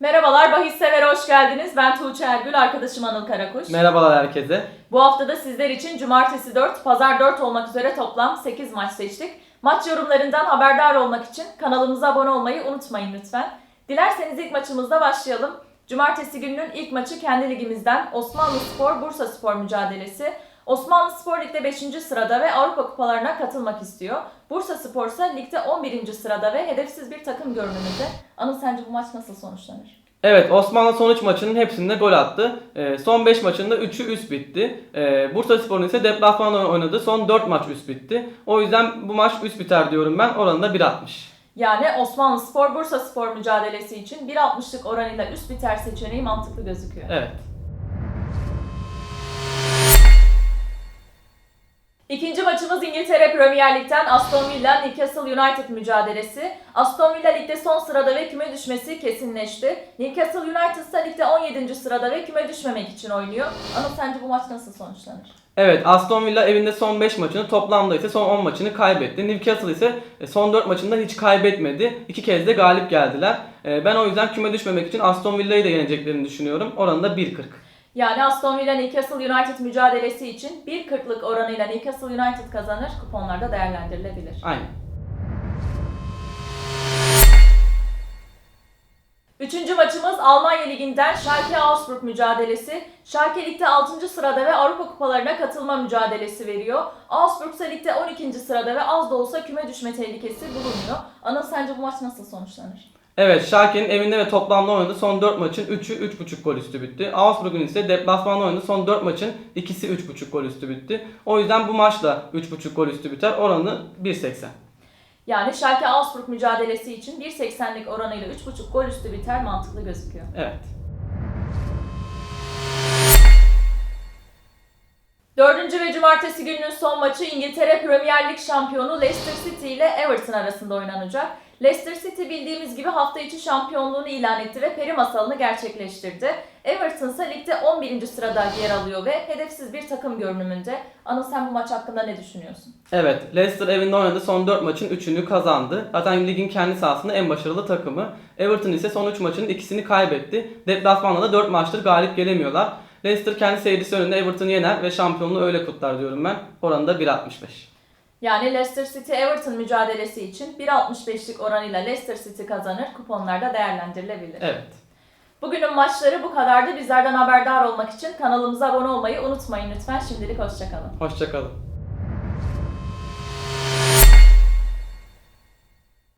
Merhabalar bahis sever hoş geldiniz. Ben Tuğçe Ergül, arkadaşım Anıl Karakuş. Merhabalar herkese. Bu hafta da sizler için cumartesi 4, pazar 4 olmak üzere toplam 8 maç seçtik. Maç yorumlarından haberdar olmak için kanalımıza abone olmayı unutmayın lütfen. Dilerseniz ilk maçımızda başlayalım. Cumartesi gününün ilk maçı kendi ligimizden Osmanlı Spor Bursa Spor mücadelesi. Osmanlı Spor ligde 5. sırada ve Avrupa kupalarına katılmak istiyor. Bursa Spor ise ligde 11. sırada ve hedefsiz bir takım görünümünde. Anıl sence bu maç nasıl sonuçlanır? Evet Osmanlı son 3 maçının hepsinde gol attı. Ee, son 5 maçında 3'ü üst bitti. Ee, Bursa Spor'un ise deplasmanda oynadığı son 4 maç üst bitti. O yüzden bu maç üst biter diyorum ben. Oranı da 1.60. Yani Osmanlı Spor Bursa Spor mücadelesi için 1.60'lık oranıyla üst biter seçeneği mantıklı gözüküyor. Evet. İkinci maçımız İngiltere Premier Lig'den Aston Villa Newcastle United mücadelesi. Aston Villa ligde son sırada ve küme düşmesi kesinleşti. Newcastle United ise ligde 17. sırada ve küme düşmemek için oynuyor. Anıl sence bu maç nasıl sonuçlanır? Evet Aston Villa evinde son 5 maçını toplamda ise son 10 maçını kaybetti. Newcastle ise e, son 4 maçında hiç kaybetmedi. 2 kez de galip geldiler. E, Ben o yüzden küme düşmemek için Aston Villa'yı da yeneceklerini düşünüyorum. Oranı da 1.40. Yani Aston Villa Newcastle United mücadelesi için 1.40'lık oranıyla Newcastle United kazanır. Kuponlarda değerlendirilebilir. Aynen. Üçüncü maçımız Almanya Ligi'nden Schalke Augsburg mücadelesi. Schalke ligde 6. sırada ve Avrupa kupalarına katılma mücadelesi veriyor. Augsburg ise ligde 12. sırada ve az da olsa küme düşme tehlikesi bulunuyor. Anıl sence bu maç nasıl sonuçlanır? Evet Schalke'nin evinde ve toplamda oynadığı son 4 maçın 3'ü 3.5 gol üstü bitti. Augsburg'un ise deplasmanda oynadığı son 4 maçın ikisi 3.5 gol üstü bitti. O yüzden bu maçla 3.5 gol üstü biter. Oranı 1.80. Yani Schalke Augsburg mücadelesi için 1.80'lik oranıyla 3.5 gol üstü biter mantıklı gözüküyor. Evet. Dördüncü ve cumartesi gününün son maçı İngiltere Premier Lig şampiyonu Leicester City ile Everton arasında oynanacak. Leicester City bildiğimiz gibi hafta içi şampiyonluğunu ilan etti ve peri masalını gerçekleştirdi. Everton ise ligde 11. sırada yer alıyor ve hedefsiz bir takım görünümünde. Anıl sen bu maç hakkında ne düşünüyorsun? Evet, Leicester evinde oynadığı son 4 maçın 3'ünü kazandı. Zaten ligin kendi sahasında en başarılı takımı. Everton ise son 3 maçının ikisini kaybetti. Deplasmanda da 4 maçtır galip gelemiyorlar. Leicester kendi seyircisi önünde Everton'u yener ve şampiyonluğu öyle kutlar diyorum ben. Oranı da 1.65. Yani Leicester City Everton mücadelesi için 1.65'lik oranıyla Leicester City kazanır. Kuponlarda değerlendirilebilir. Evet. Bugünün maçları bu kadardı. Bizlerden haberdar olmak için kanalımıza abone olmayı unutmayın lütfen. Şimdilik hoşçakalın. Hoşçakalın.